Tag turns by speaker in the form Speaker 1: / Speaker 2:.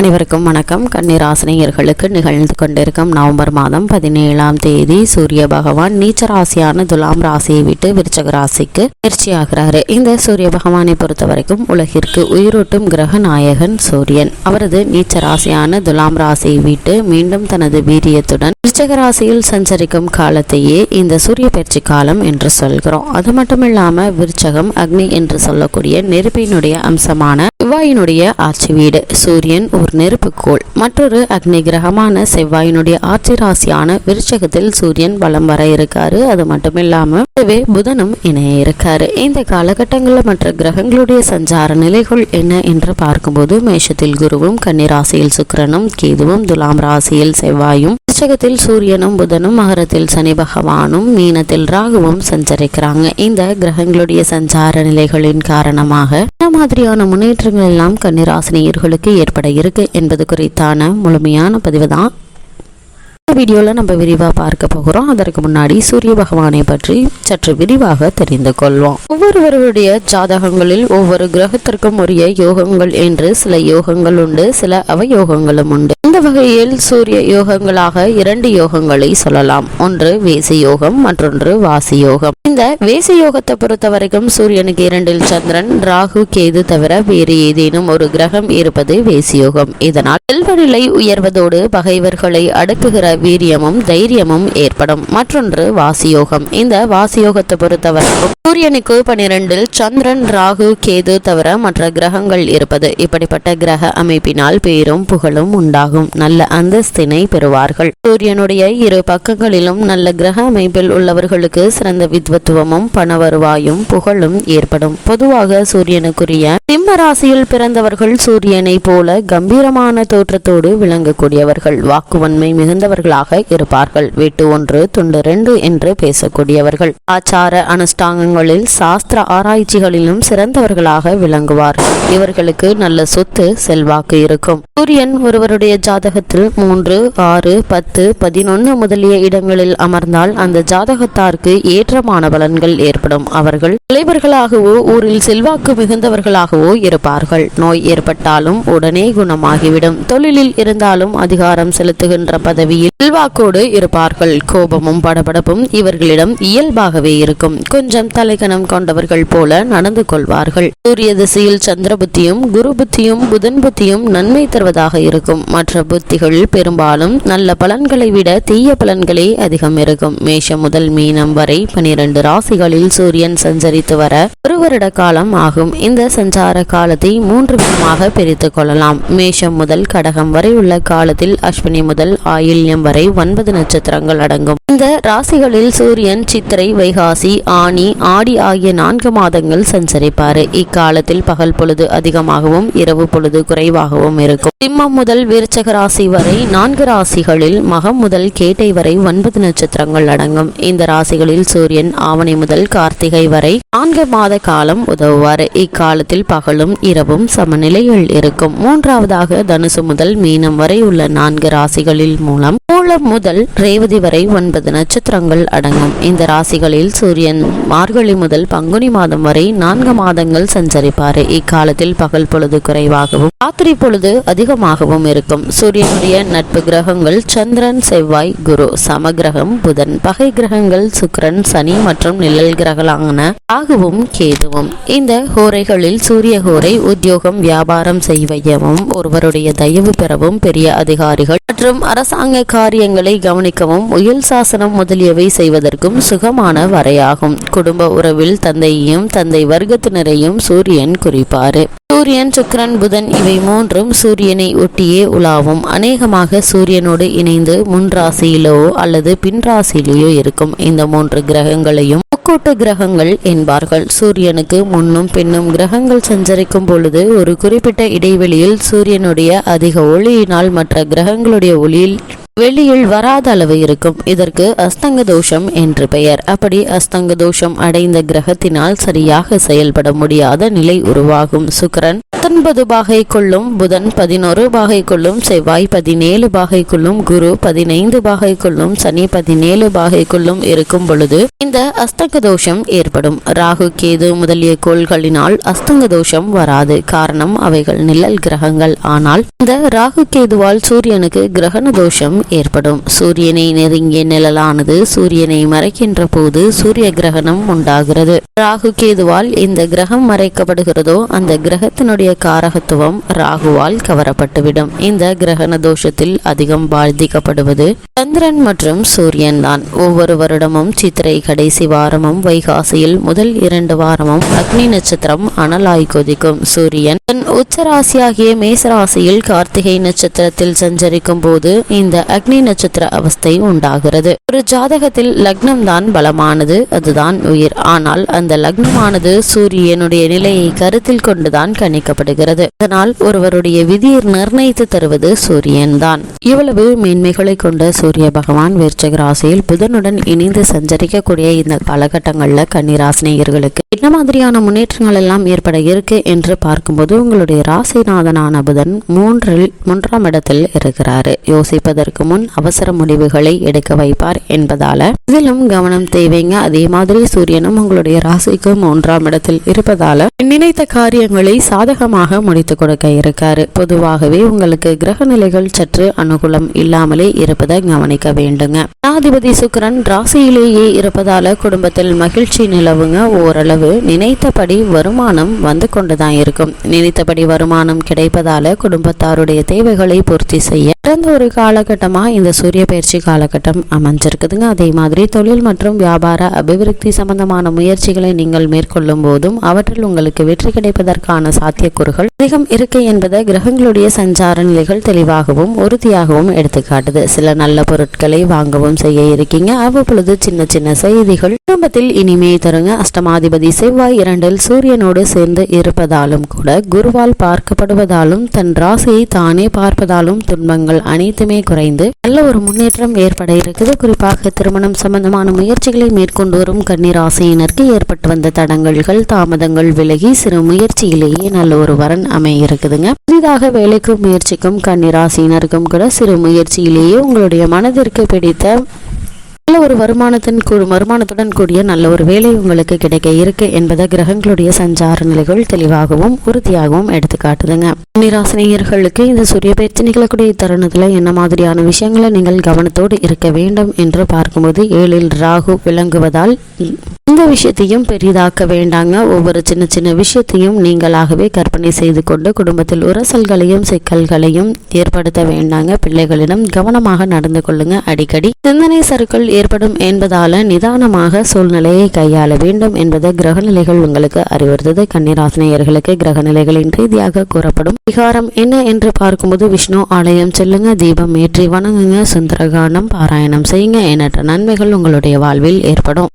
Speaker 1: அனைவருக்கும் வணக்கம். கன்னிராசினியர்களுக்கு நிகழ்ந்து கொண்டிருக்கும் நவம்பர் மாதம் பதினேழாம் தேதி சூரிய பகவான் நீச்ச ராசியான துலாம் ராசியை விட்டு விருச்சக ராசிக்கு பயிற்சியாகிறாரு இந்த சூரிய பகவானை பொறுத்த வரைக்கும் உலகிற்கு உயிரூட்டும் கிரக நாயகன் சூரியன். அவரது நீச்ச ராசியான துலாம் ராசியை விட்டு மீண்டும் தனது வீரியத்துடன் விருச்சக ராசியில் சஞ்சரிக்கும் காலத்தையே இந்த சூரிய பயிற்சி காலம் என்று சொல்கிறோம். அது மட்டும் இல்லாம விருச்சகம் அக்னி என்று சொல்லக்கூடிய நெருப்பினுடைய அம்சமான செவ்வாயினுடைய ஆட்சி வீடு. சூரியன் ஒரு நெருப்புக்கோள். மற்றொரு அக்னி கிரகமான செவ்வாயினுடைய ஆட்சி ராசியான விருச்சகத்தில் சூரியன் வலம் வர இருக்காரு. அது மட்டும் இல்லாமல் கூடவே புதனும் இணைய இருக்காரு. இந்த காலகட்டங்களில் மற்ற கிரகங்களுடைய சஞ்சார நிலைகள் என்ன என்று பார்க்கும்போது மேஷத்தில் குருவும் கன்னிராசியில் சுக்கிரனும் கேதுவும் துலாம் ராசியில் செவ்வாயும் விருச்சகத்தில் சூரியனும் புதனும் மகரத்தில் சனி பகவானும் மீனத்தில் ராகுவும் சஞ்சரிக்கிறாங்க. இந்த கிரகங்களுடைய சஞ்சார நிலைகளின் காரணமாக என்ன மாதிரியான முன்னேற்றங்கள் எல்லாம் கன்னிராசினியர்களுக்கு ஏற்பட இருக்கு என்பது குறித்தான முழுமையான பதிவு தான். இந்த வீடியோவில் நம்ம விரிவாக பார்க்க போகிறோம். அதற்கு முன்னாடி சூரிய பகவானை பற்றி சற்று விரிவாக தெரிந்து கொள்வோம். ஒவ்வொருவருடைய ஜாதகங்களில் ஒவ்வொரு கிரகத்திற்கும் உரிய யோகங்கள் என்று சில யோகங்கள் உண்டு சில அவயோகங்களும் உண்டு. வகையில் சூரிய யோகங்களாக இரண்டு யோகங்களை சொல்லலாம். ஒன்று வேசி யோகம் மற்றொன்று வாசி யோகம். இந்த வேசி யோகத்தை பொறுத்த வரைக்கும் சூரியனுக்கு இரண்டில் சந்திரன் ராகு கேது தவிர வேறு ஏதேனும் ஒரு கிரகம் இருப்பது வேசி யோகம். இதனால் செல்வநிலை உயர்வதோடு பகைவர்களை அடக்குகிற வீரியமும் தைரியமும் ஏற்படும். மற்றொன்று வாசி யோகம். இந்த வாசி யோகத்தை பொறுத்தவரைக்கும் சூரியனுக்கு பனிரெண்டில் சந்திரன் ராகு கேது தவிர மற்ற கிரகங்கள் இருப்பது. இப்படிப்பட்ட கிரக அமைப்பினால் பேரும் புகழும் உண்டாகும். நல்ல அந்தஸ்தினை பெறுவார்கள். சூரியனுடைய இரு பக்கங்களிலும் நல்ல கிரக அமைப்பில் உள்ளவர்களுக்கு சிறந்த வித்வத்துவமும் பண வருவாயும் புகழும் ஏற்படும். பொதுவாக சூரியனுக்குரிய சிம்ம ராசியில் பிறந்தவர்கள் சூரியனை போல கம்பீரமான தோற்றத்தோடு விளங்கக்கூடியவர்கள் வாக்குவன்மை மிகுந்தவர்களாக இருப்பார்கள். வீட்டு ஒன்று துண்டு ரெண்டு என்று பேசக்கூடியவர்கள். ஆச்சார அனுஷ்டாங்கங்களில் சாஸ்திர ஆராய்ச்சிகளிலும் சிறந்தவர்களாக விளங்குவார். இவர்களுக்கு நல்ல சொத்து செல்வாக்கு இருக்கும். சூரியன் ஒருவருடைய ஜாதகத்தில் மூன்று ஆறு பத்து பதினொன்னு முதலிய இடங்களில் அமர்ந்தால் அந்த ஜாதகத்தாருக்கு ஏற்றமான பலன்கள் ஏற்படும். அவர்கள் தலைவர்களாகவோ ஊரில் செல்வாக்கு மிகுந்தவர்களாகவோ இருப்பார்கள். நோய் ஏற்பட்டாலும் உடனே குணமாகிவிடும். தொழிலில் இருந்தாலும் அதிகாரம் செலுத்துகின்ற பதவியில் செல்வாக்கோடு இருப்பார்கள். கோபமும் படபடப்பும் இவர்களிடம் இயல்பாகவே இருக்கும். கொஞ்சம் தலைக்கணம் கொண்டவர்கள் போல நடந்து கொள்வார்கள். சூரிய திசையில் சந்திர புத்தியும் குரு புத்தியும் புதன் புத்தியும் நன்மை தருவதாக இருக்கும். போன்ற புத்திகள் பெரும்பாலும் நல்ல பலன்களை விட தீய பலன்களே அதிகம் இருக்கும். மேஷம் முதல் மீனம் வரை பனிரெண்டு ராசிகளில் சூரியன் சஞ்சரித்து வர ஒரு வருட காலம் ஆகும். இந்த சஞ்சார காலத்தை மூன்று விதமாக பிரித்து கொள்ளலாம். மேஷம் முதல் கடகம் வரை உள்ள காலத்தில் அஸ்வினி முதல் ஆயில்யம் வரை ஒன்பது நட்சத்திரங்கள் அடங்கும். இந்த ராசிகளில் சூரியன் சித்திரை வைகாசி ஆனி ஆடி ஆகிய நான்கு மாதங்கள் சஞ்சரிப்பார். இக்காலத்தில் பகல் பொழுது அதிகமாகவும் இரவு பொழுது குறைவாகவும் இருக்கும். சிம்மம் முதல் விருச்சக ராசி வரை நான்கு ராசிகளில் மகம் முதல் கேட்டை வரை ஒன்பது நட்சத்திரங்கள் அடங்கும். இந்த ராசிகளில் சூரியன் ஆவணி முதல் கார்த்திகை வரை நான்கு மாத காலம் உதவுவார். இக்காலத்தில் பகலும் இரவும் சமநிலையில் இருக்கும். மூன்றாவதாக தனுசு முதல் மீனம் வரை உள்ள நான்கு ராசிகளில் மூலம் மூலம் முதல் ரேவதி வரை ஒன்பது ஒன்பது நட்சத்திரங்கள் அடங்கும். இந்த ராசிகளில் சூரியன் மார்கழி முதல் பங்குனி மாதம் வரை நான்கு மாதங்கள் சஞ்சரிப்பார். இக்காலத்தில் பகல் பொழுது குறைவாகவும் ராத்திரி பொழுது அதிகமாகவும் இருக்கும். சூரியனுடைய நட்பு கிரகங்கள் சந்திரன் செவ்வாய் குரு. சமகிரகம் புதன். பகை கிரகங்கள் சுக்கரன் சனி மற்றும் நிழல் கிரகங்களான ராகுவும் கேதுவும். இந்த ஹோரைகளில் சூரிய ஹோரை உத்தியோகம் வியாபாரம் செய்வையவும் ஒருவருடைய தயவு பெறவும் பெரிய அதிகாரிகள் மற்றும் அரசாங்க காரியங்களை கவனிக்கவும் உயில் சாசனம் முதலியவை செய்வதற்கும் சுகமான வரையாகும். குடும்ப உறவில் தந்தையையும் தந்தை வர்க்கத்தினரையும் சூரியன் குறிப்பாரு. சூரியன் சுக்கிரன் புதன் இவை மூன்றும் சூரியனை ஒட்டியே உலாவும். அநேகமாக சூரியனோடு இணைந்து முன் ராசியிலோ அல்லது பின் ராசியிலேயோ இருக்கும். இந்த மூன்று கிரகங்களையும் முக்கூட்டு கிரகங்கள் என்பார்கள். சூரியனுக்கு முன்னும் பின்னும் கிரகங்கள் சஞ்சரிக்கும் பொழுது ஒரு குறிப்பிட்ட இடைவெளியில் சூரியனுடைய அதிக ஒளியினால் மற்ற கிரகங்களுடைய ஒளியில் வெளியில் வராத அளவு இருக்கும். இதற்கு அஸ்தங்க தோஷம் என்று பெயர். அப்படி அஸ்தங்க தோஷம் அடைந்த கிரகத்தினால் சரியாக செயல்பட முடியாத நிலை உருவாகும். சுக்கரன் பத்தொன்பது பாகை கொள்ளும் புதன் பதினோரு பாகை கொள்ளும் செவ்வாய் பதினேழு பாகை கொள்ளும் குரு பதினைந்து பாகை கொள்ளும் சனி பதினேழு பாகை கொள்ளும் இருக்கும் பொழுது இந்த அஸ்தங்க தோஷம் ஏற்படும். ராகு கேது முதலிய கோள்களினால் அஸ்தங்க தோஷம் வராது. காரணம் அவைகள் நிழல் கிரகங்கள். ஆனால் இந்த ராகு கேதுவால் சூரியனுக்கு கிரகண தோஷம் ஏற்படும். சூரியனை நெருங்கிய நிழலானது சூரியனை மறைக்கின்ற போது சூரிய கிரகணம் உண்டாகிறது. ராகு கேதுவால் இந்த கிரகம் மறைக்கப்படுகிறதோ அந்த கிரகத்தினுடைய காரகத்துவம் ராகுவால் கவரப்பட்டுவிடும். இந்த கிரகண தோஷத்தில் அதிகம் பாதிக்கப்படுவது சந்திரன் மற்றும் சூரியன் தான். ஒவ்வொரு வருடமும் சித்திரை கடைசி வாரமும் வைகாசியில் முதல் இரண்டு வாரமும் அக்னி நட்சத்திரம் அனலாய் கொதிக்கும். சூரியன் தன் உச்சராசியாகிய மேசராசியில் கார்த்திகை நட்சத்திரத்தில் சஞ்சரிக்கும் போது இந்த அக்னி நட்சத்திர அவஸ்தை உண்டாகிறது. ஒரு ஜாதகத்தில் லக்னம் தான் பலமானது அதுதான் உயிர். ஆனால் அந்த லக்னமானது சூரியனுடைய நிலையை கருத்தில் கொண்டுதான் கணிக்கப்படுகிறது. அதனால் ஒருவருடைய விதியை நிர்ணயித்து தருவது சூரியன் தான். இவ்வளவு மேன்மைகளை கொண்ட சூரிய பகவான் விருச்சக ராசியில் புதனுடன் இணைந்து சஞ்சரிக்கக்கூடிய இந்த காலகட்டங்கள்ல கன்னிராசினியர்களுக்கு என்ன மாதிரியான முன்னேற்றங்கள் எல்லாம் ஏற்பட இருக்கு என்று பார்க்கும்போது உங்களுடைய ராசிநாதனான புதன் மூன்றில் மூன்றாம் இடத்தில் இருக்கிறாரு. யோசிப்பதற்கு முன் அவசர முடிவுகளை எடுக்க வைப்பார் என்பதால இதிலும் கவனம் தேவைங்க. அதே மாதிரி சூரியனும் உங்களுடைய ராசிக்கும் மூன்றாம் இடத்தில் இருப்பதால நினைத்த காரியங்களை சாதகமாக முடித்து கொடுக்க இருக்காரு. பொதுவாகவே உங்களுக்கு கிரக நிலைகள் சற்று அனுகூலம் இல்லாமலே இருப்பதை கவனிக்க வேண்டுங்க. ஜனாதிபதி சுக்கிரன் ராசியிலேயே இருப்பதால குடும்பத்தில் மகிழ்ச்சி நிலவுங்க. ஓரளவு நினைத்தபடி வருமானம் வந்து கொண்டுதான் இருக்கும். நினைத்தபடி வருமானம் கிடைப்பதால குடும்பத்தாருடைய தேவைகளை பூர்த்தி செய்ய கடந்த ஒரு காலகட்டம் இந்த சூரிய பயிற்சி காலகட்டம் அமைஞ்சிருக்குதுங்க. அதே மாதிரி தொழில் மற்றும் வியாபார அபிவிருத்தி சம்பந்தமான முயற்சிகளை நீங்கள் மேற்கொள்ளும் போதும் அவற்றில் உங்களுக்கு வெற்றி கிடைப்பதற்கான சாத்தியக்கூறுகள் அதிகம் இருக்கு என்பதை கிரகங்களுடைய சஞ்சார நிலைகள் தெளிவாகவும் உறுதியாகவும் எடுத்துக்காட்டுது. சில நல்ல பொருட்களை வாங்கவும் செய்ய இருக்கீங்க. அவ்வப்பொழுது சின்ன சின்ன செய்திகள் குடும்பத்தில் இனிமே தருங்க. அஷ்டமாதிபதி செவ்வாய் இரண்டில் சூரியனோடு சேர்ந்து இருப்பதாலும் கூட குருவால் பார்க்கப்படுவதாலும் தன் ராசியை தானே பார்ப்பதாலும் துன்பங்கள் அனைத்துமே குறைந்து நல்ல ஒரு முன்னேற்றம் ஏற்பட இருக்குது. குறிப்பாக திருமணம் சம்பந்தமான முயற்சிகளை மேற்கொண்டு வரும் கன்னிராசியினருக்கு ஏற்பட்டு வந்த தடங்கல்கள் தாமதங்கள் விலகி சிறு முயற்சியிலேயே நல்ல ஒரு வரன் அமைய இருக்குதுங்க புதிதாக வேலைக்கு முயற்சிக்கும் கன்னிராசியினருக்கும் கூட சிறு முயற்சியிலேயே உங்களுடைய மனதிற்கு பிடித்த நல்ல ஒரு வருமானத்தின் கூ- வருமானத்துடன் கூடிய நல்ல ஒரு வேலை உங்களுக்கு கிடைக்க இருக்கு என்பதை கிரகங்களுடைய சஞ்சார நிலைகள் தெளிவாகவும் உறுதியாகவும் எடுத்து காட்டுதுங்க. நிராசனையர்களுக்கு இந்த சூரிய பயிற்சி நிகழக்கூடிய தருணத்தில் என்ன மாதிரியான விஷயங்களை நீங்கள் கவனத்தோடு இருக்க வேண்டும் என்று பார்க்கும்போது ஏழில் ராகு விளங்குவதால் இந்த விஷயத்தையும் பெரிதாக்க வேண்டாங்க. ஒவ்வொரு சின்ன சின்ன விஷயத்தையும் நீங்களாகவே கற்பனை செய்து கொண்டு குடும்பத்தில் உரசல்களையும் சிக்கல்களையும் ஏற்படுத்த வேண்டாங்க. பிள்ளைகளிடம் கவனமாக நடந்து கொள்ளுங்க. அடிக்கடி சிந்தனை சருக்கள் ஏற்படும் என்பதால நிதானமாக சூழ்நிலையை கையாள வேண்டும் என்பதை கிரகநிலைகள் உங்களுக்கு அறிவுறுத்தது. கன்னிராசினியர்களுக்கு கிரகநிலைகளின் ரீதியாக கூறப்படும் விகாரம் என்ன என்று பார்க்கும்போது விஷ்ணு ஆலயம் செல்லுங்க தீபம் ஏற்றி வணங்குங்க சுந்தரகாண்டம் பாராயணம் செய்யுங்க எண்ணற்ற நன்மைகள் உங்களுடைய வாழ்வில் ஏற்படும்.